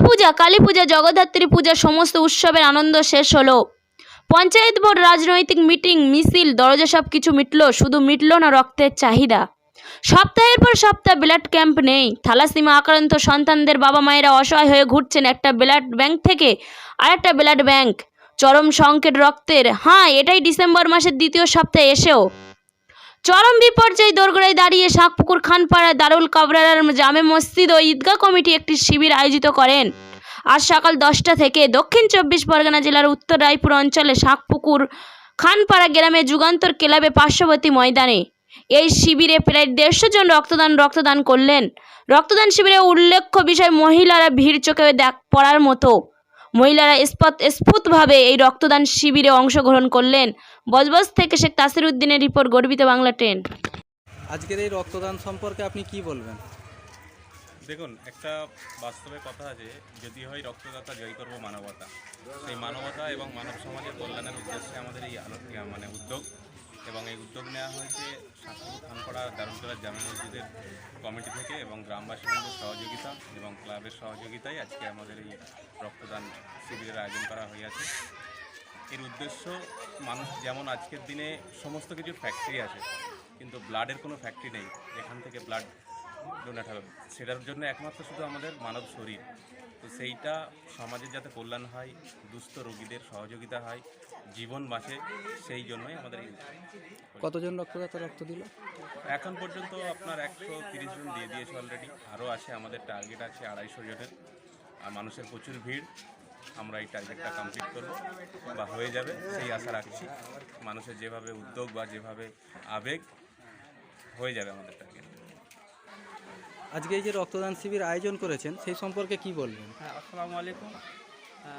দুর্গাপূজা কালী পূজা, জগদ্ধাত্রী পূজা, সমস্ত উৎসবের আনন্দ শেষ হলো। পঞ্চায়েত বোর্ড রাজনৈতিক মিটিং, মিছিল, দরজা সব কিছু মিটলো, শুধু মিটলো না রক্তের চাহিদা। সপ্তাহের পর সপ্তাহ ব্লাড ক্যাম্প নেই। থ্যালাসিমা আক্রান্ত সন্তানদের বাবা মায়েরা অসহায় হয়ে ঘুরছেন একটা ব্লাড ব্যাংক থেকে আরেকটা ব্লাড ব্যাংক। চরম সংকেট রক্তের। হ্যাঁ এটাই ডিসেম্বর মাসের দ্বিতীয় সপ্তাহে এসেও। চরম বিপর্যয় দোরগোড়ায় দাঁড়িয়ে শাঁকপুকুর, খানপাড়া, দারুল কাবরার জামে মসজিদ ও ঈদগাহ কমিটি একটি শিবির আয়োজিত করেন। আজ সকাল দশটা থেকে দক্ষিণ চব্বিশ পরগনা জেলার উত্তর রায়পুর অঞ্চলে শাঁকপুকুর, খানপাড়া গ্রামে যুগান্তর ক্লাবে পার্শ্ববর্তী ময়দানে এই শিবিরে প্রায় দেড়শো জন রক্তদান রক্তদান করলেন। রক্তদান শিবিরে উল্লেখ্য বিষয়, মহিলারা ভিড় চোখে দেখ, পড়ার মতো। মহিলারা স্পত স্ফুটভাবে এই রক্তদান শিবিরে অংশগ্রহণ করলেন। বজবজ থেকে শেখ তাসির উদ্দিনের রিপোর্ট গর্বিত বাংলা ট্রেন আজকের এই রক্তদান সম্পর্কে আপনি কি বলবেন? দেখুন একটা বাস্তবে কথা আছে যদি হয় রক্তদাতা জয় করব মানবতা। সেই মানবতা এবং মানব সমাজের কল্যাণের উদ্দেশ্যে আমাদের এই আলো মানে উদ্যোগ এবং এই উদ্যোগ নেওয়া হয়েছে শাস্ত্রপুর খানপাড়া দারুণতলা জামে মসজিদের কমিটি থেকে এবং গ্রামবাসীদের সহযোগিতা এবং ক্লাবের সহযোগিতায় আজকে আমাদের এই রক্তদান শিবিরের আয়োজন করা হয়েছে এর উদ্দেশ্য, মানুষ যেমন আজকের দিনে সমস্ত কিছু ফ্যাক্টরি আছে, কিন্তু ব্লাডের কোনো ফ্যাক্টরি নেই। এখান থেকে ব্লাড ডোনেট হবে। সেটার জন্য একমাত্র শুধু আমাদের মানব শরীর। তো সেইটা সমাজের যাতে কল্যাণ হয় দুস্থ রোগীদের সহযোগিতা হয় জীবন বাঁচে সেই জন্যই আমাদের এই কতজন রক্তদাতা রক্ত দিল? এখন পর্যন্ত আপনার একশো তিরিশ জন দিয়ে দিয়েছে অলরেডি আরও আছে আমাদের টার্গেট আছে আড়াইশো জনের। আর মানুষের প্রচুর ভিড়। আমরা এই টার্গেটটা কমপ্লিট করব। বা হয়ে যাবে সেই আশা রাখছি। মানুষের যেভাবে উদ্যোগ বা যেভাবে আবেগ হয়ে যাবে আমাদের টার্গেট আজকে এই যে রক্তদান শিবির আয়োজন করেছেন, সেই সম্পর্কে কি বলবেন? হ্যাঁ আসসালামু আলাইকুম।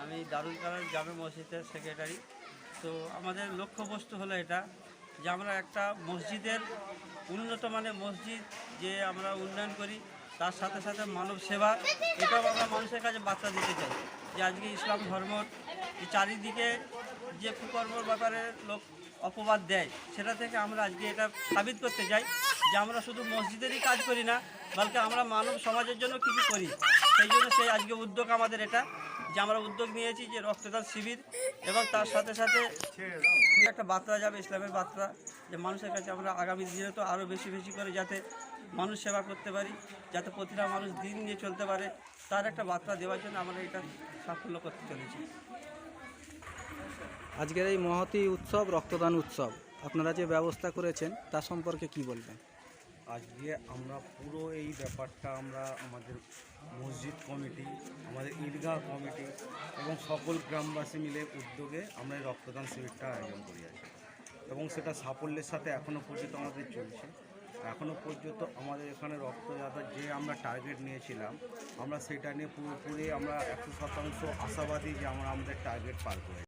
আমি দারুল কালার জামে মসজিদের সেক্রেটারি তো আমাদের লক্ষ্যবস্তু হলো এটা যে আমরা একটা মসজিদের উন্নত মানের মসজিদ যে আমরা উন্নয়ন করি, তার সাথে সাথে মানব সেবা, এটাও আমরা মানুষের কাছে বার্তা দিতে চাই। যে আজকে ইসলাম ধর্মর চারিদিকে যে কুকর্মর ব্যাপারে লোক অপবাদ দেয়। সেটা থেকে আমরা আজকে এটা সাবিত করতে চাই যে আমরা শুধু মসজিদেরই কাজ করি না, বলকে আমরা মানব সমাজের জন্য কিছু করি। সেই জন্য সেই আজকে উদ্যোগ আমাদের এটা, যে আমরা উদ্যোগ নিয়েছি যে রক্তদান শিবির এবং তার সাথে সাথে একটা বার্তা যাবে, ইসলামের বার্তা, যে মানুষের কাছে আমরা আগামী দিনে তো আরও বেশি বেশি করে যাতে মানুষ সেবা করতে পারি, যাতে প্রতিটা মানুষ দিন নিয়ে চলতে পারে, তার একটা বার্তা দেওয়ার জন্য আমরা এটা সাফল্য করতে চলেছি। আজকের এই মহতি উৎসব, রক্তদান উৎসব, আপনারা যে ব্যবস্থা করেছেন তার সম্পর্কে কি বলবেন? আজকে আমরা পুরো এই ব্যাপারটা আমরা আমাদের মসজিদ কমিটি, আমাদের ঈদগাহ কমিটি এবং সকল গ্রামবাসী মিলে উদ্যোগে আমরা এই রক্তদান শিবিরটা আয়োজন করি আছি এবং সেটা সাফল্যের সাথে এখনও পর্যন্ত আমাদের চলছে। এখনও পর্যন্ত আমাদের এখানে রক্তদাতার যে আমরা টার্গেট নিয়েছিলাম, আমরা সেটা নিয়ে পুরোপুরি আমরা একশো শতাংশ আশাবাদী যে আমরা আমাদের টার্গেট পার করি